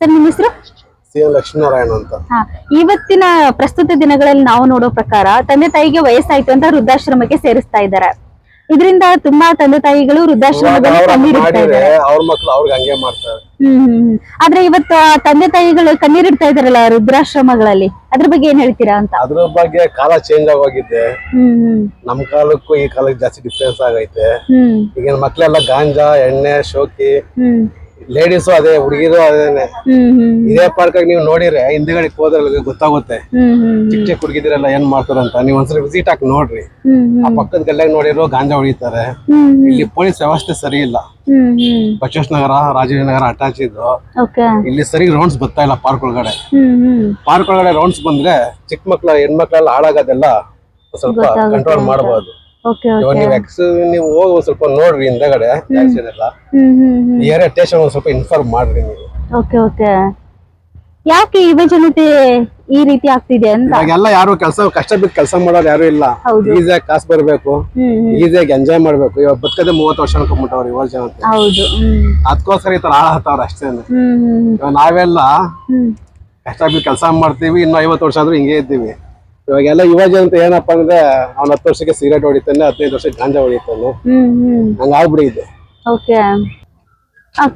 Sir ನಿಮ್ಮ ಹೆಸರು? ಲಕ್ಷ್ಮೀನಾರಾಯಣ ಅಂತ. ಹಾ ಇವತ್ತಿನ ಪ್ರಸ್ತುತ ದಿನಗಳಲ್ಲಿ ನಾವು ನೋಡೋ ಪ್ರಕಾರ ತಂದೆ ತಾಯಿಗೆ ವಯಸ್ಸಾಯ್ತು ಅಂತ ವೃದ್ಧಾಶ್ರಮಕ್ಕೆ ಸೇರಿಸ್ತಾ ಇದ್ದಾರೆ. ಇದರಿಂದ ತುಂಬಾ ತಂದೆ ತಾಯಿಗಳು ವೃದ್ಧಾಶ್ರಮದಲ್ಲಿ ಕಣ್ಣೀರಿಡ್ತಾ ಮಾಡಿದ್ರೆ ಇದ್ದಾರೆ. ಅವ್ರ ಮಕ್ಳು ಅವ್ರಿಗೆ ಹಂಗೆ ಮಾಡ್ತಾರೆ. ಹ್ಮ್ ಹ್ಮ್ ಹ್ಮ್. ಆದ್ರೆ ಇವತ್ತು ಆ ತಂದೆ ತಾಯಿಗಳು ಕಣ್ಣೀರಿಡ್ತಾ ಇದಾರಲ್ಲ ವೃದ್ಧಾಶ್ರಮಗಳಲ್ಲಿ ಅದ್ರ ಬಗ್ಗೆ ಏನ್ ಹೇಳ್ತೀರಾ ಅಂತ? ಅದ್ರ ಬಗ್ಗೆ ಕಾಲ ಚೇಂಜ್ ಆಗೋಗಿದೆ. ಹ್ಮ್ ಹ್ಮ್. ನಮ್ ಕಾಲಕ್ಕೂ ಈ ಕಾಲಕ್ಕೆ ಜಾಸ್ತಿ ಡಿಫ್ರೆನ್ಸ್ ಆಗೈತೆ. ಹ್ಮ್. ಈಗಿನ ಮಕ್ಳೆಲ್ಲ ಗಾಂಜಾ ಎಣ್ಣೆ ಶೋಕಿ ಹ್ಮ್. ಲೇಡೀಸು ಅದೇ ಹುಡುಗಿರು ಅದೇನೆ ಇದೇ ಪಾರ್ಕ್ ನೀವು ನೋಡಿದ್ರೆ ಹಿಂದ್ಗಡೆ ಹೋದ್ರೆ ಗೊತ್ತಾಗುತ್ತೆ. ಚಿಕ್ಕ ಚಿಕ್ಕ ಹುಡುಗಿದಿರಲ್ಲ ಏನ್ ಮಾಡ್ತಾರಂತ ನೀವು ಒಂದ್ಸರಿ ವಿಸಿಟ್ ಹಾಕಿ ನೋಡ್ರಿ. ಆ ಪಕ್ಕದ ಗಲ್ಲಾಗ ನೋಡಿರೋ ಗಾಂಜಾ ಹೊಡಿತಾರೆ. ಇಲ್ಲಿ ಪೊಲೀಸ್ ವ್ಯವಸ್ಥೆ ಸರಿ ಇಲ್ಲ. ಬಸವೇಶ್ ನಗರ ರಾಜೀವ್ ನಗರ ಅಟ್ಯಾಚ್ ಇದ್ದು. ಓಕೆ. ಇಲ್ಲಿ ಸರಿ ರೌಂಡ್ಸ್ ಬರ್ತಾ ಇಲ್ಲ ಪಾರ್ಕ್ ಒಳಗಡೆ. ಪಾರ್ಕ್ ಒಳಗಡೆ ರೌಂಡ್ಸ್ ಬಂದ್ರೆ ಚಿಕ್ಕ ಮಕ್ಳ ಹೆಣ್ಮಕ್ಳೆಲ್ಲ ಹಾಳಾಗೋದೆಲ್ಲ ಸ್ವಲ್ಪ ಕಂಟ್ರೋಲ್ ಮಾಡಬಹುದು ಇವಾಗ ನೀವು ಎಕ್ಸ್ ನೀವು ಹೋಗಿ ಒಂದ್ ಸ್ವಲ್ಪ ನೋಡ್ರಿ ಹಿಂದಗಡೆ ಏರಿಯಾ ಸ್ಟೇಷನ್ ಒಂದ್ ಸ್ವಲ್ಪ ಇನ್ಫಾರ್ಮ್ ಮಾಡ್ರಿ ನೀವು. ಓಕೆ ಓಕೆ ಯಾಕೆ ಜನತೆ ಈ ರೀತಿ ಆಗ್ತಿದೆ ಅಂತ? ಇವಾಗೆಲ್ಲ ಯಾರು ಕೆಲಸ ಕಷ್ಟ ಬಿದ್ದು ಕೆಲಸ ಮಾಡೋರು ಯಾರು ಇಲ್ಲ. ಈಸಿಯಾಗಿ ಕಾಸು ಬರಬೇಕು. ಈಸಿಯಾಗಿ ಎಂಜಾಯ್ ಮಾಡ್ಬೇಕು. ಇವಾಗ ಬದುಕದೆ ಮೂವತ್ತು ವರ್ಷ ಅನ್ಕೊಂಡ್ಬಿಟ್ಟವ್ರು ಯುವ ಜನತೆ. ಅದಕ್ಕೋಸ್ಕರ ಈ ತರ ಹಾಳಾಗ್ತಾವ್ರ ಅಷ್ಟೇ ಇವಾಗ ನಾವೆಲ್ಲ ಕಷ್ಟ ಬಿದ್ದು ಕೆಲಸ ಮಾಡ್ತೀವಿ ಇನ್ನು ಐವತ್ತು ವರ್ಷ ಆದ್ರೂ ಹಿಂಗೆ ಇದ್ದೀವಿ. ಇವಾಗೆಲ್ಲ ಯುವ ಜನತೆ ಏನಪ್ಪಾ ಅಂದ್ರೆ ಅವ್ನ ಹತ್ತು ವರ್ಷಕ್ಕೆ ಸಿಗರೇಟ್ ಹೊಡಿತಾನೆ ಹದಿನೈದು ವರ್ಷಕ್ಕೆ ಗಾಂಜಾ ಹೊಡಿತಾನೆ. ಹಂಗಾಗ್ಬಿಟ್ಟಿದೆ. ಓಕೆ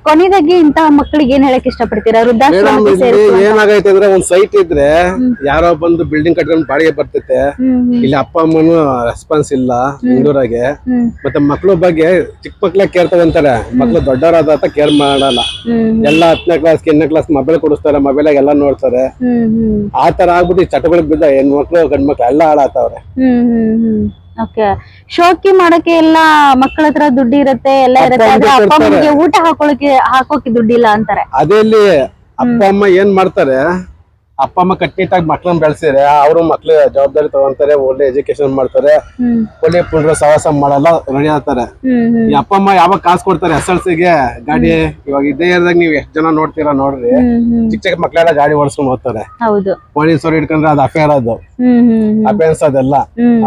ಕೊನೆದಾಗಿ ಇಂತಹ ಮಕ್ಕಳಿಗೆ ಏನ್ ಹೇಳಕ್ ಇಷ್ಟಪಡ್ತೀರಾ? ವೃದ್ಧಾಶ್ರಮಕ್ಕೆ ಏನಾಗೈತೆ ಅಂದ್ರೆ ಒಂದ್ ಸೈಟ್ ಇದ್ರೆ ಯಾರೋ ಬಂದು ಬಿಲ್ಡಿಂಗ್ ಕಟ್ಕೊಂಡು ಬಾಡಿಗೆ ಬರ್ತೈತೆ ಹ್ಮ್ ಇಲ್ಲಿ ಅಪ್ಪ ಅಮ್ಮನು ರೆಸ್ಪಾನ್ಸ್ ಇಲ್ಲ ಬೆಂಗಳೂರಾಗೆ ಹ್ಮ್. ಮತ್ತೆ ಮಕ್ಳು ಬಗ್ಗೆ ಚಿಕ್ಕ ಮಕ್ಳ ಕೇರ್ ತಗೊಂತಾರೆ. ಮಕ್ಳು ದೊಡ್ಡವರಾದ ಕೇರ್ ಮಾಡಲ್ಲ. ಹ್ಮ್ ಎಲ್ಲ ಹತ್ತನೇ ಕ್ಲಾಸ್ ಎಂಟನೇ ಕ್ಲಾಸ್ ಮೊಬೈಲ್ ಕೊಡಿಸ್ತಾರೆ ಮೊಬೈಲ್ ಎಲ್ಲ ನೋಡ್ತಾರೆ. ಆತರ ಹ್ಮ್. ಆ ತರ ಆಗ್ಬಿಟ್ಟು ಈ ಚಟಗಳಿಗೆ ಬಿದ್ದ ಹೆಣ್ಮಕ್ಳು ಗಂಡ್ ಮಕ್ಳು ಎಲ್ಲ ಹ್ಮ್ ಹ್ಮ್ ಹ್ಮ್. ಓಕೆ ಶೋಕಿ ಮಾಡಕ್ಕೆ ಎಲ್ಲ ಮಕ್ಕಳ ಹತ್ರ ದುಡ್ಡು ಇರುತ್ತೆ ಎಲ್ಲ ಇರುತ್ತೆ ಆದ್ರೆ ಅಪ್ಪ ಅಪ್ಪ ಅಮ್ಮಂಗೆ ಊಟ ಹಾಕೊಳಕ್ಕೆ ಹಾಕೋಕೆ ದುಡ್ಡಿಲ್ಲ ಅಂತಾರೆ. ಅದೇ ಇಲ್ಲಿ ಅಪ್ಪ ಅಮ್ಮ ಏನ್ ಮಾಡ್ತಾರೆ ಅಪ್ಪ ಅಮ್ಮ ಕಟ್ಟಿಟ್ಟಾಗಿ ಮಕ್ಳನ್ನ ಬೆಳೆಸಿದ್ರೆ ಅವರು ಮಕ್ಳು ಜವಾಬ್ದಾರಿ ತಗೊಂತಾರೆ ಒಳ್ಳೆ ಎಜುಕೇಶನ್ ಮಾಡ್ತಾರೆ ಒಳ್ಳೆ ಪುಂಡ್ರ ಸವಾಸ ಮಾಡಲ್ಲ ರೆಡಿ ಆಗ್ತಾರೆ. ಈ ಅಪ್ಪ ಅಮ್ಮ ಯಾವಾಗ ಕಾಸು ಕೊಡ್ತಾರೆ ಎಸ್ ಎಲ್ ಸಿಗೆ? ಗಾಡಿ ಇವಾಗ ಇದೇ ಇರದಾಗ ನೀವು ಎಷ್ಟು ಜನ ನೋಡ್ತೀರಾ ನೋಡ್ರಿ. ಚಿಕ್ಕ ಚಿಕ್ಕ ಮಕ್ಳೆಲ್ಲ ಗಾಡಿ ಓಡಿಸ್ಕೊಂಡು ಹೋಗ್ತಾರೆ. ಪೊಲೀಸರು ಹಿಡ್ಕೊಂಡ್ರೆ ಅದು ಅಫೇರ್ ಅದು. ಅಫೆನ್ಸ್ ಅದೆಲ್ಲ.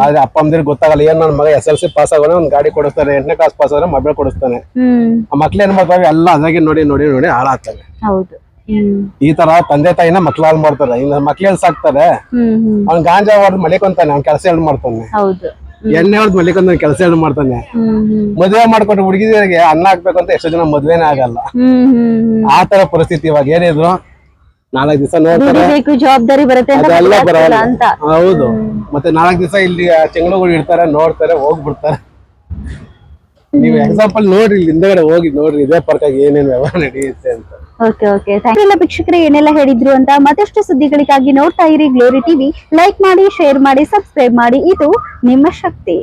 ಆದ್ರೆ ಅಪ್ಪ ಅಮ್ಮದಿರಿಗೆ ಗೊತ್ತಾಗಲ್ಲ ಏನ್ ನನ್ನ ಮಗ ಎಸ್ ಎಲ್ ಸಿ ಪಾಸ್ ಆಗೋಣ ಒಂದ್ ಗಾಡಿ ಕೊಡಿಸ್ತಾರೆ ಎಂಟನೇ ಕ್ಲಾಸ್ ಪಾಸ್ ಆದ್ರೆ ಮೊಬೈಲ್ ಕೊಡಿಸ್ತಾನೆ. ಆ ಮಕ್ಳು ಏನ್ ಮಾಡ್ತಾವೆ ಎಲ್ಲ ಅದಾಗಿ ನೋಡಿ ನೋಡಿ ನೋಡಿ ಹಾಳಾಗ್ತವೆ. ಹೌದು. ಈ ತರ ತಂದೆ ತಾಯಿನ ಮಕ್ಳು ಹಾಳು ಮಾಡ್ತಾರೆ. ಇನ್ನ ಮಕ್ಳು ಎಲ್ಲಿ ಸಾಕ್ತಾರೆ? ಅವ್ನ್ ಗಾಂಜಾ ಹೊಡೆದ್ ಮಲಿಕೊಂತಾನೆ ಅವ್ನ್ ಕೆಲಸ ಹೇಳಿ ಮಾಡ್ತಾನೆ. ಎಣ್ಣೆ ಹೊಡೆದ್ ಮಲಿಕೊಂತಾನೆ ಕೆಲಸ ಹೇಳಿ ಮಾಡ್ತಾನೆ. ಮದುವೆ ಮಾಡ್ಕೊಂಡು ಹುಡುಗಿದರಿಗೆ ಅನ್ನ ಹಾಕ್ಬೇಕು ಅಂತ ಎಷ್ಟೋ ಜನ ಮದ್ವೆನೇ ಆಗಲ್ಲ. ಆ ತರ ಪರಿಸ್ಥಿತಿ ಇವಾಗ ಏನಿದ್ರು ನಾಲ್ಕು ದಿವಸ ನೋಡ್ತಾರೆ. ಜವಾಬ್ದಾರಿ ಬರುತ್ತೆ ಹೌದು. ಮತ್ತೆ ನಾಲ್ಕು ದಿವಸ ಇಲ್ಲಿ ಚೆಂಗಳಗಳು ಇಡ್ತಾರೆ ನೋಡ್ತಾರೆ ಹೋಗ್ಬಿಡ್ತಾರೆ. ನೀವು ಎಕ್ಸಾಂಪಲ್ ನೋಡ್ರಿ ಹಿಂದಗಡೆ ಹೋಗಿ ನೋಡ್ರಿ, ಇದೇ ಪಾರ್ಕಾಗಿ ಏನೇನು ವ್ಯವಹಾರ ನಡೆಯುತ್ತೆ ಅಂತ. ಓಕೆ ಓಕೆ ಥ್ಯಾಂಕ್ ಎಲ್ಲ ವೀಕ್ಷಕರೇ, ಏನೆಲ್ಲ ಹೇಳಿದ್ರು ಅಂತ ಮತ್ತಷ್ಟು ಸುದ್ದಿಗಳಿಗಾಗಿ ನೋಡ್ತಾ ಇರಿ ಗ್ಲೋರಿ ಟಿವಿ ಲೈಕ್ ಮಾಡಿ ಶೇರ್ ಮಾಡಿ ಸಬ್ಸ್ಕ್ರೈಬ್ ಮಾಡಿ. ಇದು ನಿಮ್ಮ ಶಕ್ತಿ.